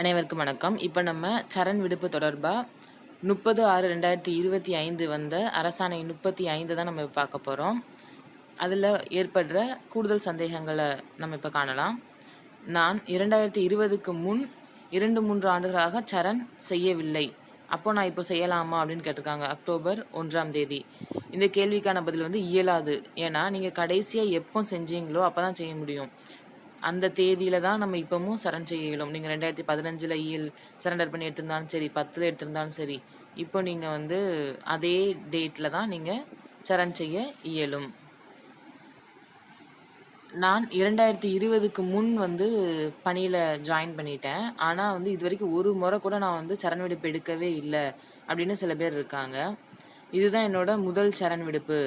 அனைவருக்கும் வணக்கம். இப்போ நம்ம சரண் விடுப்பு தொடர்பாக முப்பது ஆறு ரெண்டாயிரத்தி இருபத்தி ஐந்து வந்த அரசாணை முப்பத்தி ஐந்து தான் நம்ம இப்ப பார்க்க போகிறோம் அதில் ஏற்படுற கூடுதல் சந்தேகங்களை நம்ம இப்போ காணலாம். நான் இரண்டாயிரத்தி இருபதுக்கு முன் இரண்டு மூன்று ஆண்டுகளாக சரண் செய்யவில்லை. அப்போ நான் இப்போ செய்யலாமா அப்படின்னு கேட்டிருக்காங்க. அக்டோபர் ஒன்றாம் தேதி. இந்த கேள்விக்கான பதில் வந்து இயலாது. ஏன்னா நீங்கள் கடைசியாக எப்போ செஞ்சீங்களோ அப்போ தான் செய்ய முடியும். அந்த தேதியில தான் நம்ம இப்பவும் சரண் செய்ய இயலும். நீங்கள் ரெண்டாயிரத்தி பதினஞ்சில் இயல் சரண்டர் பண்ணி எடுத்திருந்தாலும் சரி பத்தில் எடுத்திருந்தாலும் சரி இப்போ நீங்கள் வந்து அதே டேட்டில் தான் நீங்கள் சரண் செய்ய இயலும். நான் இரண்டாயிரத்தி இருபதுக்கு முன் வந்து பணியில் ஜாயின் பண்ணிட்டேன். ஆனால் வந்து இது வரைக்கும் ஒரு முறை கூட நான் வந்து சரண் விடுப்பு எடுக்கவே இல்லை அப்படின்னு சில பேர் இருக்காங்க. இதுதான் என்னோட முதல் சரண் விடுப்பு.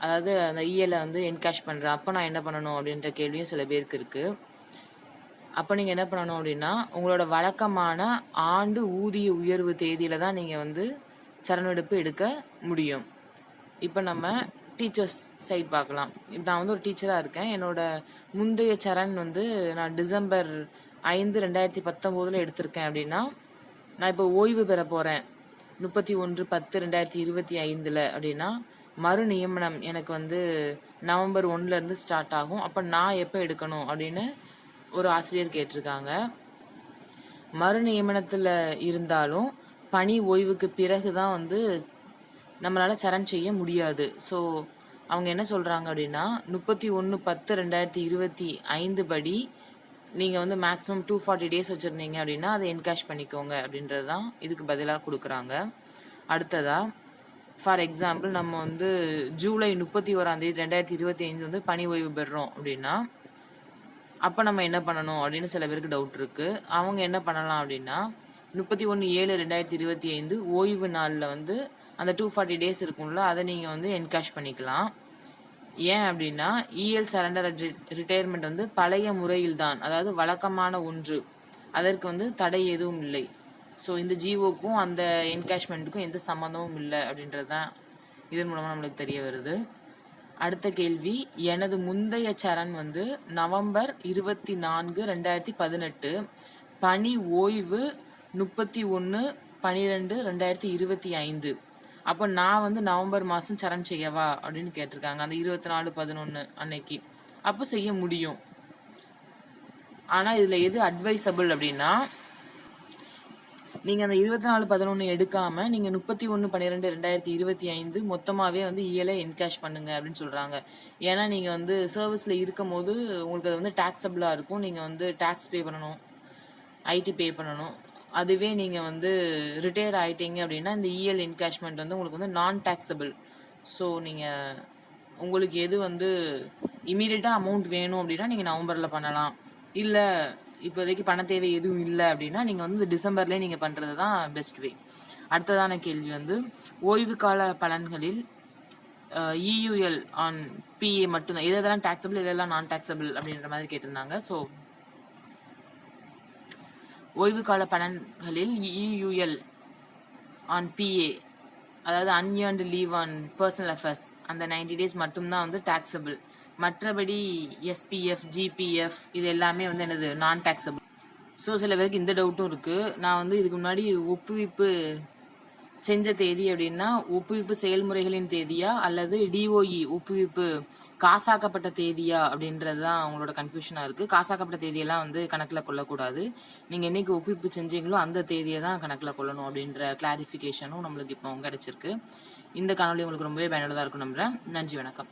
அதாவது அந்த e இஎல்லை வந்து என்கேஷ் பண்ணுறேன் அப்போ நான் என்ன பண்ணணும் அப்படின்ற கேள்வியும் சில பேருக்கு இருக்குது அப்போ நீங்கள் என்ன பண்ணணும் அப்படின்னா உங்களோட வழக்கமான ஆண்டு ஊதிய உயர்வு தேதியில் தான் நீங்கள் வந்து சரணெடுப்பு எடுக்க முடியும். இப்போ நம்ம டீச்சர்ஸ் சைட் பார்க்கலாம். இப்போ நான் வந்து ஒரு டீச்சராக இருக்கேன். என்னோட முந்தைய சரண் வந்து நான் டிசம்பர் ஐந்து ரெண்டாயிரத்தி பத்தொம்போதில் எடுத்திருக்கேன் அப்படின்னா நான் இப்போ ஓய்வு பெற போகிறேன் முப்பத்தி ஒன்று பத்து ரெண்டாயிரத்தி இருபத்தி ஐந்தில் அப்படின்னா மறு நியமனம் எனக்கு வந்து நவம்பர் ஒன்ல இருந்து ஸ்டார்ட் ஆகும். அப்போ நான் எப்போ எடுக்கணும் அப்படின்னு ஒரு ஆசிரியர் கேட்டிருக்காங்க. மறு நியமனத்தில் இருந்தாலும் பணி ஓய்வுக்கு பிறகு தான் வந்து நம்மளால் சரண் செய்ய முடியாது. ஸோ அவங்க என்ன சொல்கிறாங்க அப்படின்னா முப்பத்தி ஒன்று பத்து ரெண்டாயிரத்தி இருபத்தி ஐந்து படி நீங்கள் வந்து மேக்ஸிமம் டூ ஃபார்ட்டி டேஸ் வச்சுருந்தீங்க அப்படின்னா அதை என்கேஷ் பண்ணிக்கோங்க அப்படின்றது தான் இதுக்கு பதிலாக கொடுக்குறாங்க. அடுத்ததாக ஃபார் எக்ஸாம்பிள் நம்ம வந்து ஜூலை முப்பத்தி ஓராந்தேதி ரெண்டாயிரத்தி இருபத்தி ஐந்து வந்து பணி ஓய்வு பெறுறோம் அப்படின்னா அப்போ நம்ம என்ன பண்ணணும் அப்படின்னு சில பேருக்கு டவுட் இருக்குது அவங்க என்ன பண்ணலாம் அப்படின்னா முப்பத்தி ஒன்று ஏழு ரெண்டாயிரத்தி இருபத்தி ஐந்து ஓய்வு நாளில் வந்து அந்த டூ ஃபார்ட்டி டேஸ் இருக்கும்ல அதை நீங்கள் வந்து என்கேஷ் பண்ணிக்கலாம். ஏன் அப்படின்னா இஎல் சரண்டர் ரிட்டையர்மெண்ட் வந்து பழைய முறையில் தான் அதாவது வழக்கமான ஒன்று. அதற்கு வந்து தடை எதுவும் இல்லை. ஸோ இந்த ஜிஓக்கும் அந்த என்கேஷ்மெண்ட்டுக்கும் எந்த சம்மந்தமும் இல்லை அப்படின்றது தான் இதன் மூலமாக நம்மளுக்கு தெரிய வருது. அடுத்த கேள்வி எனது முந்தைய சரண் வந்து நவம்பர் இருபத்தி நான்கு ரெண்டாயிரத்தி பதினெட்டு பணி ஓய்வு முப்பத்தி ஒன்று பனிரெண்டு ரெண்டாயிரத்தி இருபத்தி ஐந்து. அப்போ நான் வந்து நவம்பர் மாதம் சரண் செய்யவா அப்படின்னு கேட்டிருக்காங்க. அந்த இருபத்தி நாலு பதினொன்று அன்னைக்கு. அப்போ செய்ய முடியும். ஆனால் இதில் எது அட்வைசபிள் அப்படின்னா நீங்கள் அந்த இருபத்தி நாலு பதினொன்று எடுக்காமல் நீங்கள் முப்பத்தி ஒன்று பன்னிரெண்டு ரெண்டாயிரத்தி இருபத்தி ஐந்து மொத்தமாகவே வந்து இயலை என்கேஷ் பண்ணுங்க அப்படின்னு சொல்கிறாங்க ஏன்னா நீங்கள் வந்து சர்வீஸில் இருக்கும் போது உங்களுக்கு அது வந்து டேக்ஸபிளாக இருக்கும். நீங்கள் வந்து டேக்ஸ் பே பண்ணணும் ஐடி பே பண்ணணும். அதுவே நீங்கள் வந்து ரிட்டையர் ஆகிட்டீங்க அப்படின்னா இந்த இஎல் என்கேஷ்மெண்ட் வந்து உங்களுக்கு வந்து நான் டேக்ஸபிள் ஸோ நீங்கள் உங்களுக்கு எது வந்து இமீடியட்டாக அமௌண்ட் வேணும் அப்படின்னா நீங்கள் நவம்பரில் பண்ணலாம். இல்லை இப்போதைக்கு பண தேவை எதுவும் இல்லை அப்படின்னா நீங்கள் வந்து டிசம்பர்லேயே நீங்கள் பண்ணுறது தான் பெஸ்ட் வே அடுத்ததான கேள்வி வந்து ஓய்வு கால பலன்களில் இயூஎல் ஆன் பிஏ மட்டும்தான். இதெல்லாம் எதெல்லாம் டேக்ஸபிள் இதெல்லாம் நான் டேக்ஸபிள் அப்படின்ற மாதிரி கேட்டிருந்தாங்க. ஸோ ஓய்வு கால பலன்களில் இயூஎல் ஆன் பிஏ அதாவது unearned leave on personal affairs அந்த நைன்டி டேஸ் மட்டும்தான் வந்து டேக்ஸபிள் மற்றபடி எஸ்பிஎஃப் ஜிபிஎஃப் இது எல்லாமே வந்து எனது நான் டேக்ஸபிள் ஸோ சில பேருக்கு இந்த டவுட்டும் இருக்குது நான் வந்து இதுக்கு முன்னாடி ஒப்புவிப்பு செஞ்ச தேதி அப்படின்னா ஒப்புவிப்பு செயல்முறைகளின் தேதியா அல்லது டிஓஇ ஒப்புவிப்பு காசாக்கப்பட்ட தேதியா அப்படின்றது தான் அவங்களோட கன்ஃபியூஷனாக இருக்குது காசாக்கப்பட்ட தேதியெல்லாம் வந்து கணக்கில் கொள்ளக்கூடாது. நீங்கள் என்னைக்கு ஒப்புவிப்பு செஞ்சீங்களோ அந்த தேதியை தான் கணக்கில் கொள்ளணும் அப்படின்ற கிளாரிஃபிகேஷனும் நம்மளுக்கு இப்போ கிடைச்சிருக்கு. இந்த காணொலி உங்களுக்கு ரொம்பவே பயனுள்ளதாக இருக்கும் நம்புகிறேன் நன்றி வணக்கம்.